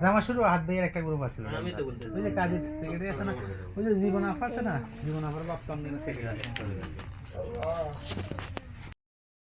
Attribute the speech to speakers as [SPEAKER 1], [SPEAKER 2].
[SPEAKER 1] রামাশুর হাত ভাইয়ের একটা গ্রুপ আছিল
[SPEAKER 2] আমি তো বলতেছি।
[SPEAKER 1] ওই যে কাজের সেক্রেটারি আছে না ওই যে জীবন আফা আছে না? জীবন আফার বাপ তো আমি সেক্রেটারি